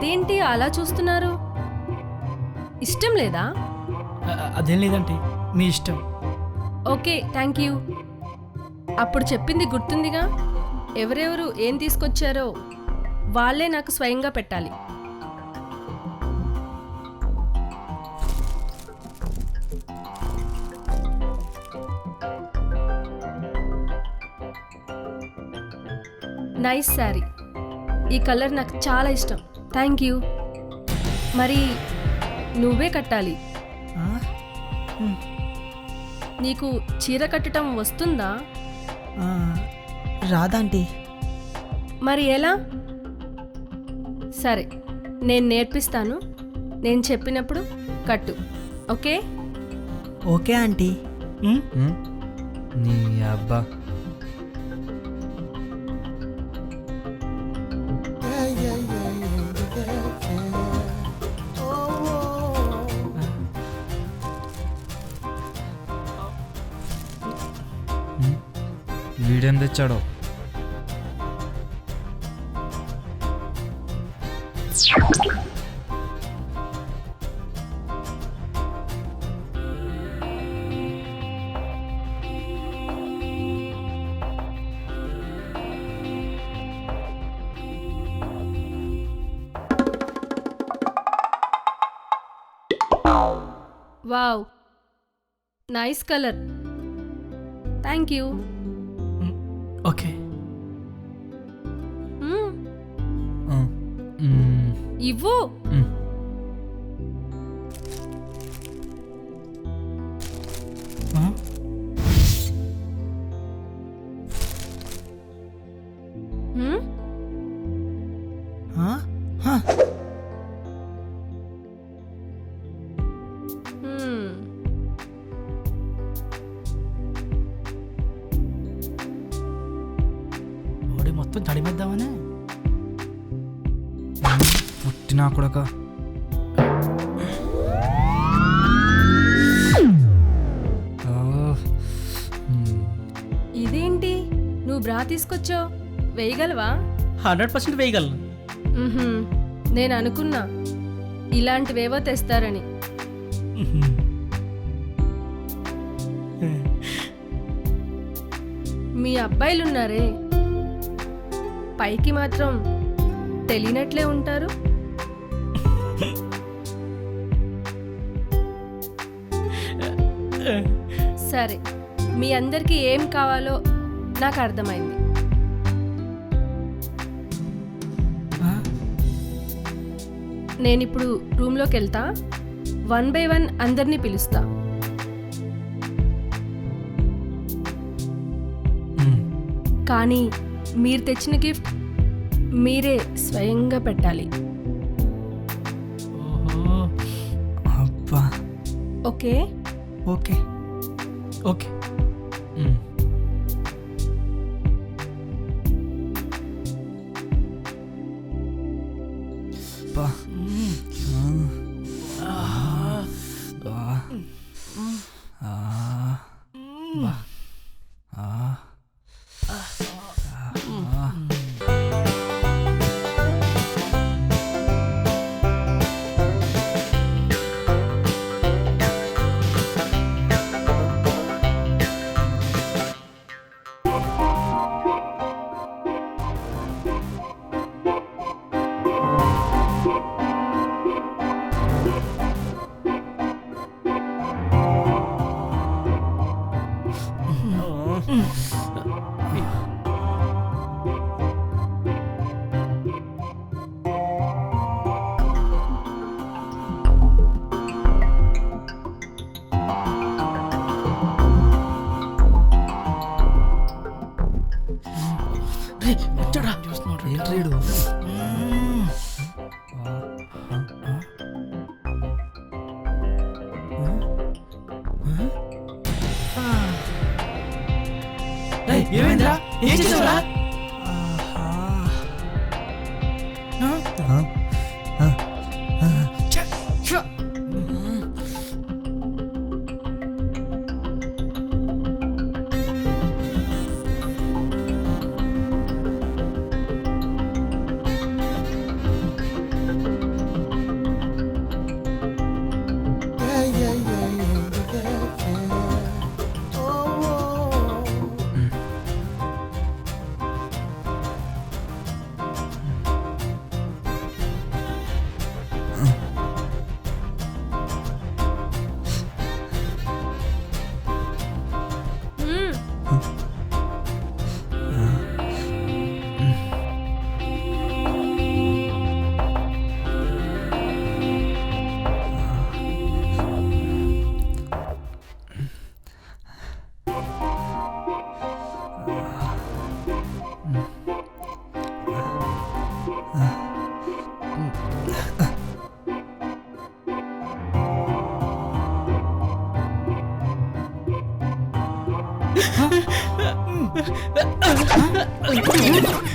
అదేంటి అలా చూస్తున్నారు? ఇష్టం లేదా? అదేం లేదంటే మీ ఇష్టం. Okay thank you. అప్పుడు చెప్పింది గుర్తుందిగా? ఎవరెవరు ఏం తీసుకొచ్చారో వాళ్ళే నాకు స్వయంగా పెట్టాలి. నైస్ శారీ. ఈ కలర్ నాకు చాలా ఇష్టం. Thank you. మరి నువ్వే కట్టాలి. నీకు చీర కట్టడం వస్తుందా? ఆ, రాదాంటీ మరి ఎలా? సరే నేను నేర్పిస్తాను. నేను చెప్పినప్పుడు కట్టు. ఓకే? Okay aunty? నీ అబ్బా. వీడేం తెచ్చాడో? Wow. Nice colour. Thank you. Okay hmm, ఆ, ఉమ్, ఇవ్వు బాడీ మొత్తం తడిమేద్దామనే. పుట్టినా కొడక. ఆ, ఉమ్. ఇదేంటి? నువ్వు బ్రా తీసుకొచ్చావు? వేయగలవా? హండ్రెడ్ పర్సెంట్ వేయగలను. మ్హూ, నేను అనుకున్నా. ఇలాంటివేవో తెస్తారని. మీ అబ్బాయిలున్నారే. పైకి మాత్రం తెలియనట్లే ఉంటారు సరే మీ అందరికీ ఏం కావాలో నాకు అర్థమైంది? నేను ఇప్పుడు రూమ్లోకి వెళ్తా వన్ బై వన్ అందరినీ పిలుస్తా. కానీ మీరు తెచ్చిన గిఫ్ట్ మీరే స్వయంగా పెట్టాలి. ఓహో. అబ్బా. ఓకే? ఓకే. ఓకే. ఏమైందిరా? ఏం చేసావురా? Ah!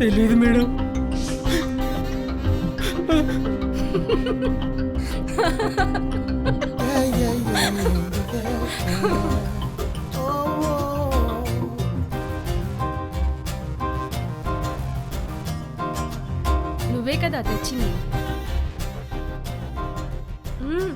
తెలియదు మేడం. నువ్వే కదా తెచ్చింది. మ్మ్.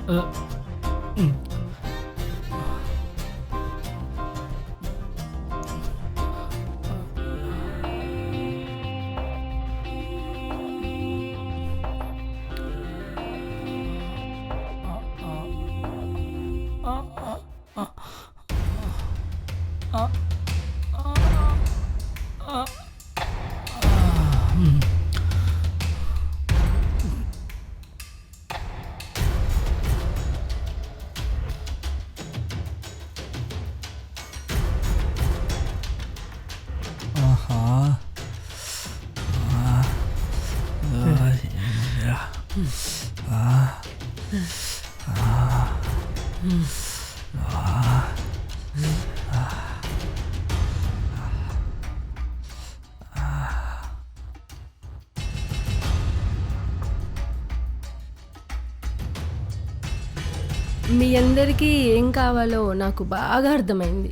అందరికీ ఏం కావాలో నాకు బాగా అర్థమైంది.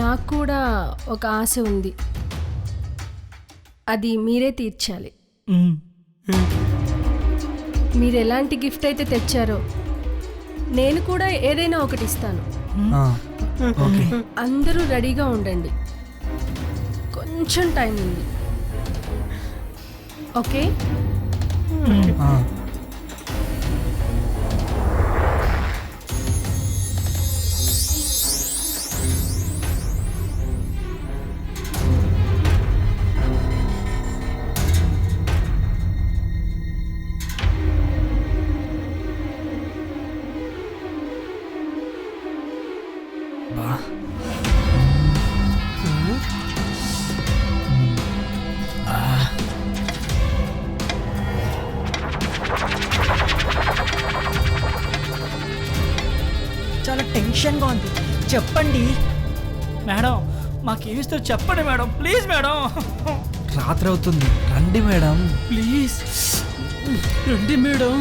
నాకు కూడా ఒక ఆశ ఉంది. అది మీరే తీర్చాలి. మీరు ఎలాంటి గిఫ్ట్ అయితే తెచ్చారో నేను కూడా ఏదైనా ఒకటి ఇస్తాను. అందరూ రెడీగా ఉండండి. కొంచెం టైం ఉంది. ఓకే? మాకేమిస్తో చెప్పండి మేడం. Please madam. రాత్రి అవుతుంది. రండి మేడం. ప్లీజ్ రండి మేడం.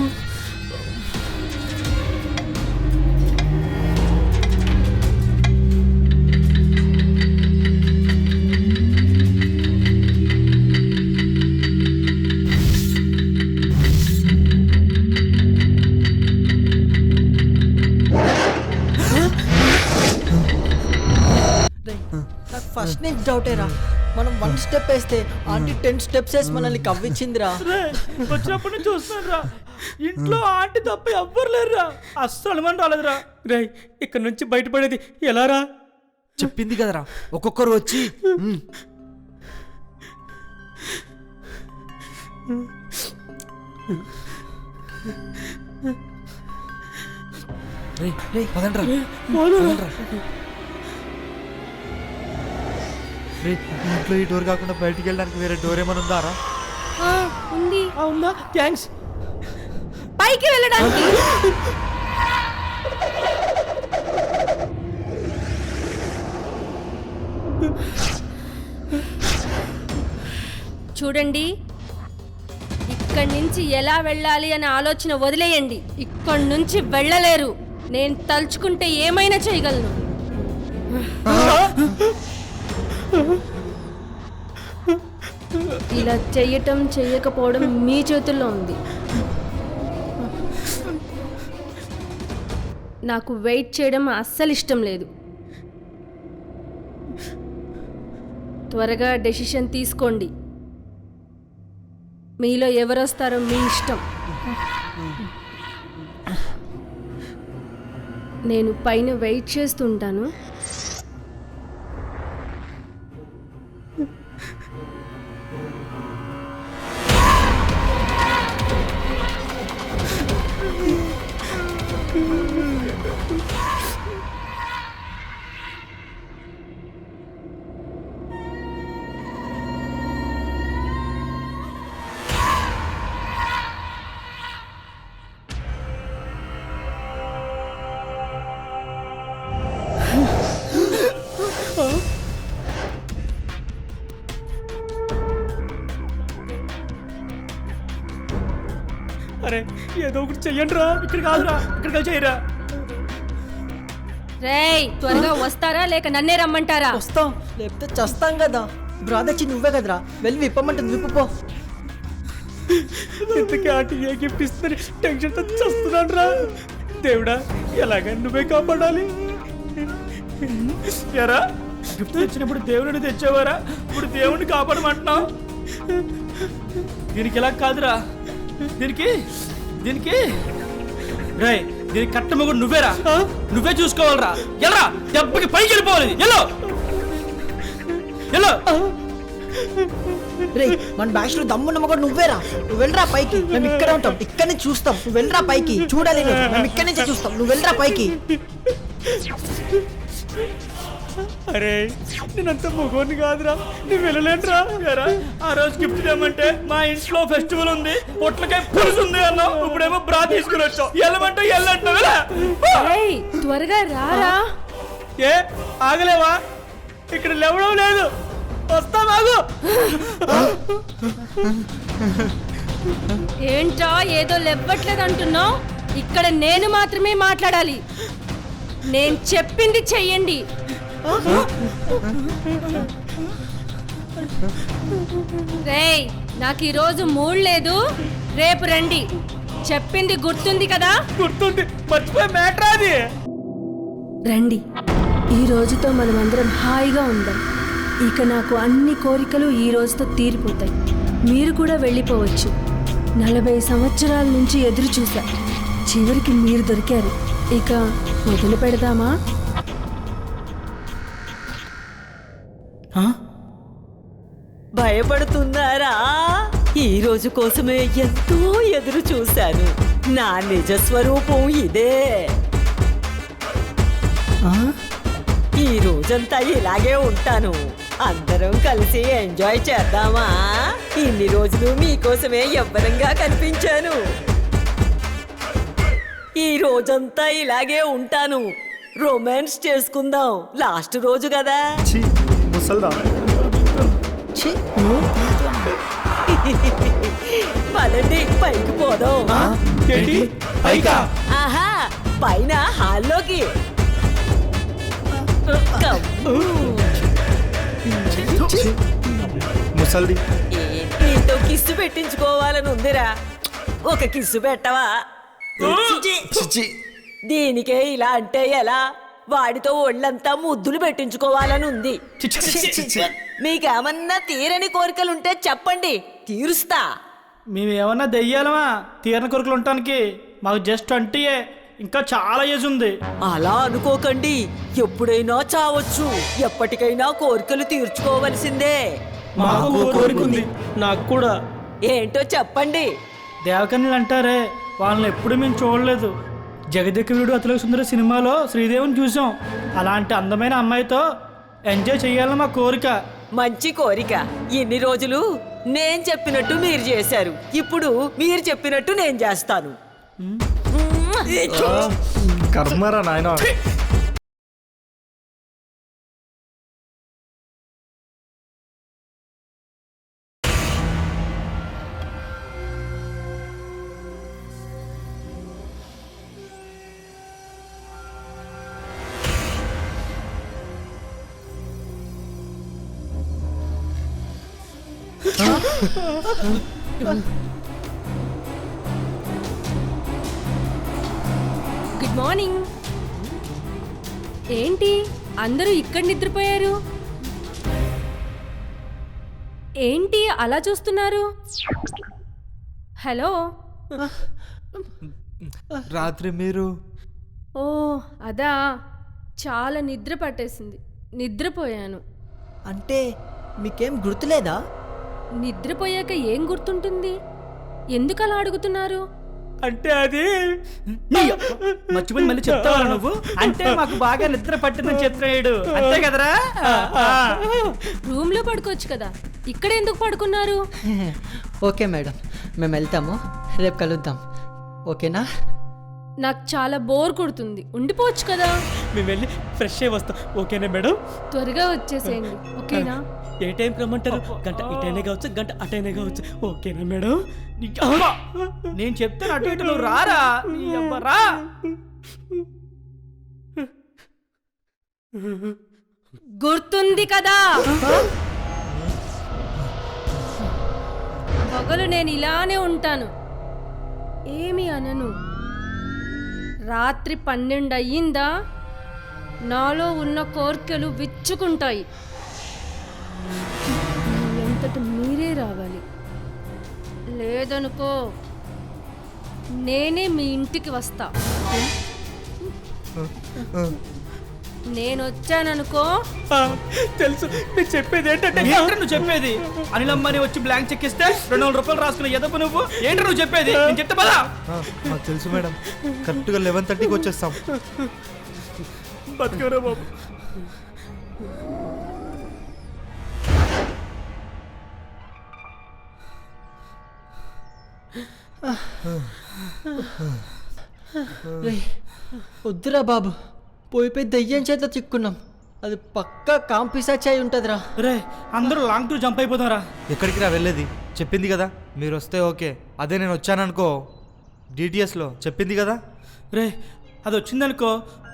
డౌటేరా మనం వన్ స్టెప్ వేస్తే ఆంటీ టెన్ స్టెప్స్ వేసి మనల్ని కవ్వించిందిరా. రే, వచ్చినప్పటి నుంచి చూస్తున్నాను రా ఇంట్లో ఆంటీ తప్ప ఎవ్వరు లేరురా. అస్సలు అనుమానం రాలేదురా. రే ఇక్కడ నుంచి బయటపడేది ఎలా రా చెప్పింది కదరా. ఒక్కొక్కరు వచ్చి రేయ్, రేయ్, పదండ్రా. పదండ్రా. రే ఇంట్లో ఈ డోర్ కాకుండా బయటికి వెళ్ళడానికి వేరే డోర్ ఏమైనా ఉంది. అవునా థ్యాంక్స్. పైకి వెళ్ళడానికి. చూడండి ఇక్కడి నుంచి ఎలా వెళ్ళాలి అనే ఆలోచన వదిలేయండి. ఇక్కడి నుంచి వెళ్ళలేరు. నేను తలుచుకుంటే ఏమైనా చేయగలను. ఇలా చెయ్యటం చెయ్యకపోవడం మీ చేతుల్లో ఉంది. నాకు వెయిట్ చేయడం అస్సలు ఇష్టం లేదు. త్వరగా డెసిషన్ తీసుకోండి. మీలో ఎవరొస్తారో మీ ఇష్టం. నేను పైన వెయిట్ చేస్తుంటాను. Yeah. అరే ఏదో ఒకటి చెయ్యండి రా ఇక్కడ కాదురా ఇక్కడ కలిసి చేయరా రేయ్ త్వరగా వస్తారా లేక నన్నే రమ్మంటారా? వస్తాం లేకపోతే చస్తాం కదా. బ్రాదచ్చి నువ్వే కదరా. వెళ్ళి విప్పమంటుంది విప్పుపో ఇంతకీ ఆంటీ ఏ గిఫ్ట్ ఇస్తుంది టెన్షన్తో రా దేవుడా ఎలాగ నువ్వే కాపాడాలి. ఎరా గిఫ్ట్ తెచ్చినప్పుడు దేవుడిని తెచ్చేవారా? ఇప్పుడు దేవుడిని కాపాడమంటున్నావు. దీనికి ఎలా కాదురా. దీనికి? దీనికి? రే దీనికి కట్ట మొగుడు నువ్వేరా? నువ్వే చూసుకోవాలరా. ఎల్రా దెబ్బకి పైకి వెళ్ళిపోవాలి. ఎల్లో. ఎల్లో. రే మన బ్యాచ్లో దమ్మున్న మగడు నువ్వేరా? నువ్వు వెళ్ళరా పైకి? మేము ఇక్కడే ఉంటాం ఇక్కడనే చూస్తాం. నువ్వు వెళ్ళరా పైకి? చూడాలి. మేము ఇక్కడి నుంచే చూస్తాం. నువ్వు వెళ్ళరా పైకి? అరే నేనంత మొగోని కాదురా. నువ్వు వెళ్ళలేనురా ఎరా ఆ రోజు గిఫ్ట్ ఇవ్వమంటే మా ఇంట్లో ఫెస్టివల్ ఉంది పొట్లకాయ పులుసు ఉంది అన్నావు. ఇప్పుడేమో బ్రా తీసుకుని వచ్చావు. వెళ్ళమంటే వెళ్ళంటావు వెళ్ళా. రేయ్ త్వరగా రారా. ఏ ఆగలేవా? ఇక్కడ లేవడం లేదు. వస్తా మాగు ఏంట్రా ఏదో లెవ్వట్లేదు అంటున్నావు ఇక్కడ నేను మాత్రమే మాట్లాడాలి. నేను చెప్పింది చెయ్యండి. రేయ్ నాకు ఈరోజు మూడ్ లేదు. రేపు రండి. చెప్పింది గుర్తుంది కదా? గుర్తుంది. మర్చిపోయి మ్యాటర్ అది. రండి. ఈ రోజుతో మనమందరం హాయిగా ఉందాం ఇక నాకు అన్ని కోరికలు ఈ రోజుతో తీరిపోతాయి. మీరు కూడా వెళ్ళిపోవచ్చు. నలభై సంవత్సరాల నుంచి ఎదురు చూసా చివరికి మీరు దొరికారు. ఇక మొదలు పెడదామా భయపడుతున్నారా? ఈ రోజు కోసమే ఎంతో ఎదురు చూశాను. నా నిజ స్వరూపం ఇదే. ఈ రోజంతా ఇలాగే ఉంటాను. అందరం కలిసి ఎంజాయ్ చేద్దామా? ఇన్ని రోజులు మీకోసమే ఎవ్వరంగా కనిపించాను. ఈ రోజంతా ఇలాగే ఉంటాను. రొమాన్స్ చేసుకుందాం. లాస్ట్ రోజు కదా. ఛీ, పదండి పైకి పోదాం. ఏంటి? పైకా? ఆహా పైన హాల్లోకి. ముసల్ది. నీతో కిస్సు పెట్టించుకోవాలని ఉందిరా? ఒక కిస్సు పెట్టవా? చిచి దీనికే ఇలా అంటే ఎలా? వాడితో ఒళ్ళంతా ముద్దులు పెట్టించుకోవాలని ఉంది. మీకేమన్నా తీరని కోరికలుంటే చెప్పండి. తీరుస్తా. మేము ఏమన్నా దెయ్యాలమా? తీరన కొరకలు ఉండటానికి మాకు జస్ట్ ట్వంటీయే ఇంకా చాలా ఏజ్ ఉంది. అలా అనుకోకండి. ఎప్పుడైనా చావచ్చు. ఎప్పటికైనా కోరికలు తీర్చుకోవలసిందే. మాకు కోరిక ఉంది. నాకు కూడా. ఏంటో చెప్పండి. దేవకన్యలు అంటారే వాళ్ళని ఎప్పుడు మేము చూడలేదు. జగదిక వీడు అతల సుందర సినిమాలో శ్రీదేవిని చూసాం అలాంటి అందమైన అమ్మాయితో ఎంజాయ్ చేయాలని మా కోరిక. మంచి కోరిక. ఇన్ని రోజులు నేను చెప్పినట్టు మీరు చేశారు. ఇప్పుడు మీరు చెప్పినట్టు నేను చేస్తాను. కర్మరా నాయన. ఇక్కడ నిద్రపోయారు? ఏంటి అలా చూస్తున్నారు? హలో? రాత్రి మీరు? ఓ అదా. చాలా నిద్ర పట్టేసింది. నిద్రపోయాను. అంటే మీకేం గుర్తులేదా? నిద్రపోయాక ఏం గుర్తుంటుంది? ఎందుకు అలా అడుగుతున్నారు? అంటే అది మర్చిపోయి మళ్ళీ చెప్తావా నువ్వు? అంటే మాకు బాగా నిద్ర పట్టిందని చెప్తున్నాడు. అంతే కదరా? రూమ్లో పడుకోవచ్చు కదా. ఇక్కడ ఎందుకు పడుకున్నారు? Okay madam. మేము వెళ్తాము. రేపు కలుద్దాం. ఓకేనా? నాకు చాలా బోర్ కొడుతుంది. ఉండిపోవచ్చు కదా. మేము వెళ్ళి ఫ్రెష్ అయ్యి వస్తాం. ఓకేనా మేడం? త్వరగా వచ్చేసేయండి. ఓకేనా? ఏ టైంకి రమ్మంటారు? గంట ఇటైనా కావచ్చు గంట అటైనా కావచ్చు. ఓకేనా మేడం? నేను చెప్తాను అటు ఇటు నువ్వు రారా? నీ అబ్బ రా! గుర్తుంది కదా! పగలు నేను ఇలానే ఉంటాను. ఏమి అనను. రాత్రి పన్నెండు అయ్యిందా నాలో ఉన్న కోర్కెలు విచ్చుకుంటాయి. ఎంతటి మీరే రావాలి? లేదనుకో నేనే మీ ఇంటికి వస్తా. నేను వచ్చాననుకో తెలుసు. నేను చెప్పేది ఏంటంటే ఏంట్రా నువ్వు చెప్పేది? అనిలమ్మని వచ్చి బ్లాంక్ చెక్ ఇస్తే రెండు వందల రూపాయలు రాసుకున్న ఎదపు నువ్వు? ఏంట్రా నువ్వు చెప్పేది? నేను చెప్తే పదా? మాకు తెలుసు మేడం. కరెక్ట్గా లెవెన్ థర్టీకి వచ్చేస్తాం. బతుకరా బాబు? రేయ్, వద్దురా బాబు. పోయిపోయి దయ్యం చేత చిక్కున్నాం. అది పక్కా కాంపిసాచి అయి ఉంటుందిరా. రే అందరూ లాంగ్ టూర్ జంప్ అయిపోతారా? ఎక్కడికి రా వెళ్ళేది? చెప్పింది కదా? మీరు వస్తే ఓకే. అదే నేను వచ్చాననుకో. డిటిఎస్లో చెప్పింది కదా? రే అది వచ్చిందనుకో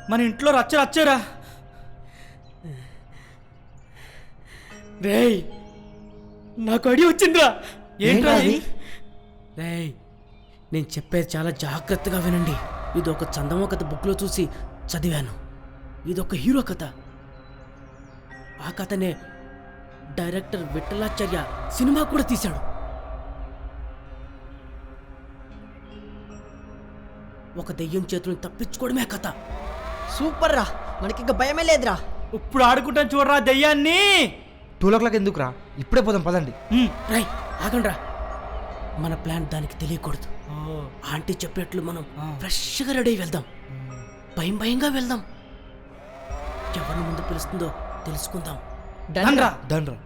మన ఇంట్లో రచ్చ రచ్చారా. రేయ్ నాకు అడి వచ్చిందిరా. ఏంట్రా ఏంటది? అది? రేయ్ నేను చెప్పేది చాలా జాగ్రత్తగా వినండి. ఇది ఒక చందమ కథ బుక్లో చూసి చదివాను. ఇది ఒక హీరో కథ. ఆ కథనే డైరెక్టర్ విఠలాచార్య సినిమా కూడా తీశాడు. ఒక దెయ్యం చేతులను తప్పించుకోవడమే కథ. సూపర్ రా. మనకి ఇంకా భయమే లేదురా. ఇప్పుడు ఆడుకుంటాను చూడరా దెయ్యాన్ని. టూ ఓ క్లాక్ ఎందుకు రా ఇప్పుడే పోదాం పదండి. రై ఆగండ్రా. మన ప్లాన్ దానికి తెలియకూడదు. ఆంటీ చెప్పినట్లు మనం ఫ్రెష్గా రెడీ అయి వెళ్దాం. భయం భయంగా వెళ్దాం. ఎవరిని ముందు పిలుస్తుందో తెలుసుకుందాం. డన్ రా డన్ రా